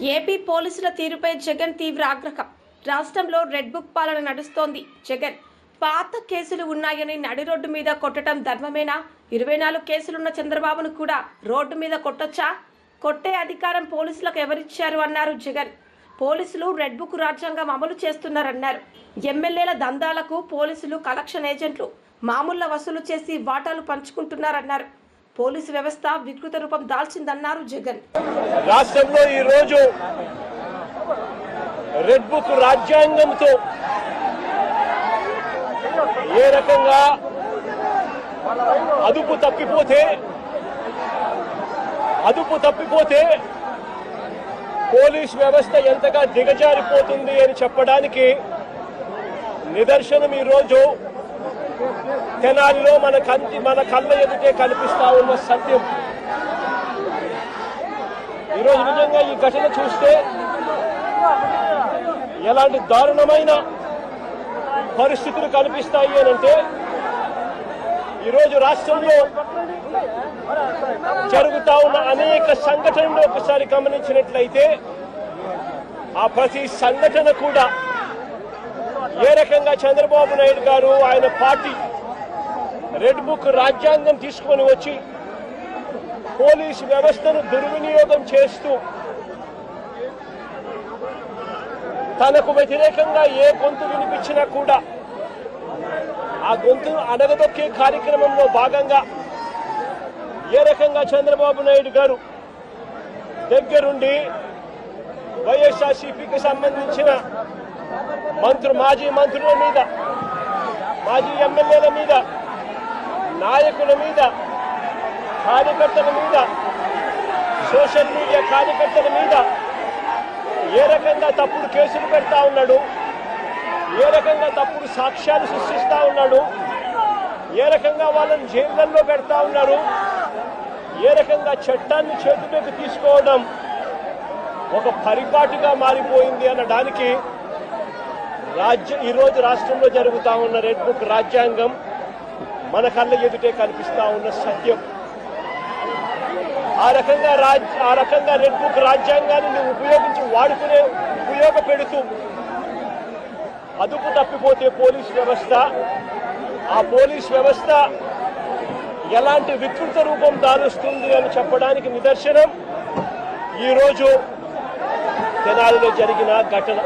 AP పోలీసుల తీరుపై జగన్ తీవ్ర ఆగ్రహం. రాష్ట్రంలో రెడ్ బుక్ పాలన నడుస్తోంది. జగన్ పాత కేసులు ఉన్నాయని నడి రోడ్డు మీద కొట్టడం ధర్మమేనా? ఇరవై నాలుగు కేసులున్న చంద్రబాబును కూడా రోడ్డు మీద కొట్టొచ్చా? కొట్టే అధికారం పోలీసులకు ఎవరిచ్చారు అన్నారు జగన్. పోలీసులు రెడ్ బుక్ రాజ్యాంగం అమలు చేస్తున్నారన్నారు. ఎమ్మెల్యేల దందాలకు పోలీసులు కలెక్షన్ ఏజెంట్లు మామూళ్ళ వసూలు చేసి వాటాలు పంచుకుంటున్నారన్నారు. పోలీసు వ్యవస్థ వికృత రూపం దాల్చిందన్నారు జగన్. రాష్ట్రంలో ఈరోజు రెడ్ బుక్ రాజ్యాంగంతో ఏ రకంగా అదుపు తప్పిపోతే అదుపు తప్పిపోతే పోలీస్ వ్యవస్థ ఎంతగా దిగజారిపోతుంది అని చెప్పడానికి నిదర్శనం ఈరోజు తెనాలిలో మన కంటి మన కళ్ళ ఎదుటే కనిపిస్తా ఉన్న సత్యం. ఈరోజు నిజంగా ఈ ఘటన చూస్తే ఎలాంటి దారుణమైన పరిస్థితులు కనిపిస్తాయి అని అంటే ఈరోజు రాష్ట్రంలో జరుగుతా ఉన్న అనేక సంఘటనలు ఒకసారి గమనించినట్లయితే ఆ ప్రతి సంఘటన కూడా ఏ రకంగా చంద్రబాబు నాయుడు గారు ఆయన పార్టీ రెడ్ బుక్ రాజ్యాంగం తీసుకొని వచ్చి పోలీసు వ్యవస్థను దుర్వినియోగం చేస్తూ తనకు వ్యతిరేకంగా ఏ గొంతు వినిపించినా కూడా ఆ గొంతును అడగదొక్కే కార్యక్రమంలో భాగంగా ఏ రకంగా చంద్రబాబు నాయుడు గారు దగ్గరుండి వైఎస్ఆర్సీపీకి సంబంధించిన మంత్రు మాజీ మంత్రుల మీద మాజీ ఎమ్మెల్యేల మీద నాయకుల మీద కార్యకర్తల మీద సోషల్ మీడియా కార్యకర్తల మీద ఏ రకంగా తప్పుడు కేసులు పెడతా ఉన్నాడు ఏ రకంగా తప్పుడు సాక్ష్యాలు సృష్టిస్తా ఉన్నాడు ఏ రకంగా వాళ్ళని జైళ్ళల్లో పెడతా ఉన్నారు ఏ రకంగా చట్టాన్ని చేతిలోకి తీసుకోవడం ఒక పరిపాటిగా మారిపోయింది అనడానికి రాజ్య ఈరోజు రాష్ట్రంలో జరుగుతూ ఉన్న రెడ్ బుక్ రాజ్యాంగం మన కళ్ళ ఎదుటే కనిపిస్తూ ఉన్న సత్యం. ఆ రకంగా రాజ్ ఆ రకంగా రెడ్ బుక్ రాజ్యాంగాన్ని ఉపయోగించి వాడుకునే ఉపయోగపెడుతూ అదుపు తప్పిపోతే పోలీస్ వ్యవస్థ. ఆ పోలీస్ వ్యవస్థ ఎలాంటి వికృత రూపం దాలుస్తుంది అని చెప్పడానికి నిదర్శనం. ఈరోజు తెనాలిలో జరిగిన ఘటన.